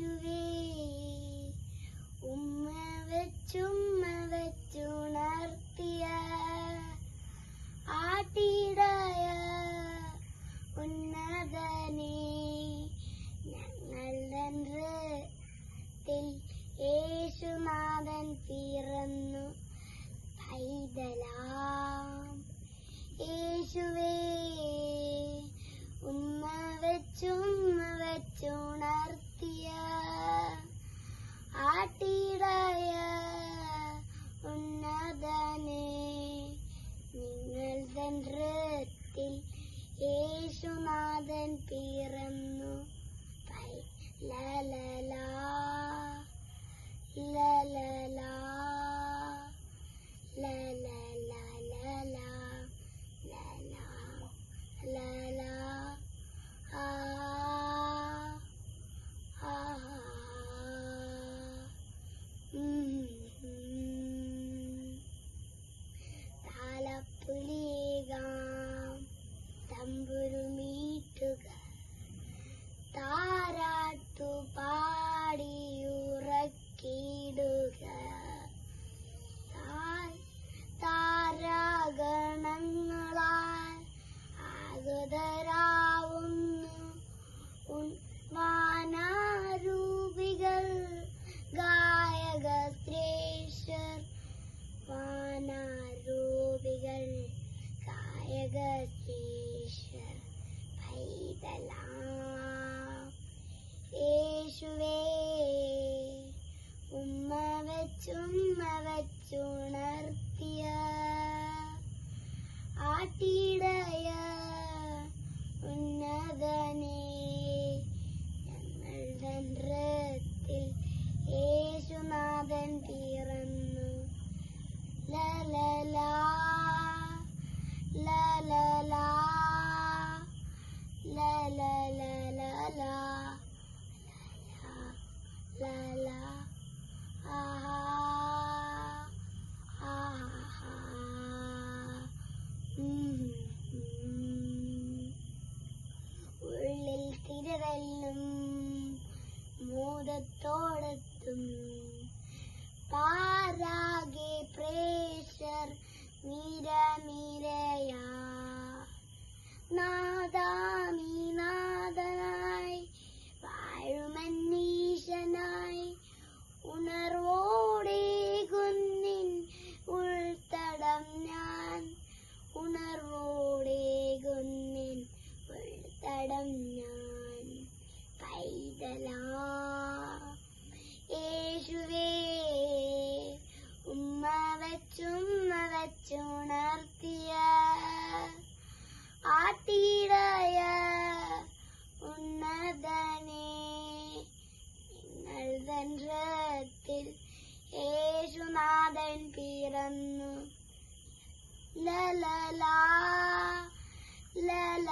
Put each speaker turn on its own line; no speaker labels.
വെച്ചുവേ. ഉമ്മ വെച്ചുമ്മ വെച്ചുണർത്തിയ ആട്ടിടായ ഉന്നതനെ ഞങ്ങളുടെ യേശുനാഥൻ പിറന്നു. പൈതലാം. യേശുവേ കാട്ടിൽ യേശുനാഥൻ പിറന്നു. ലലലാ യേശുവേ ഉമ്മ വച്ചുമ്മ വെച്ചുണർത്തിയ ആട്ടീടായ ഉന്നതനെ. നിങ്ങൾ തന്ത്രത്തിൽ യേശുനാഥൻ പിറന്നു. ലലലാ ലല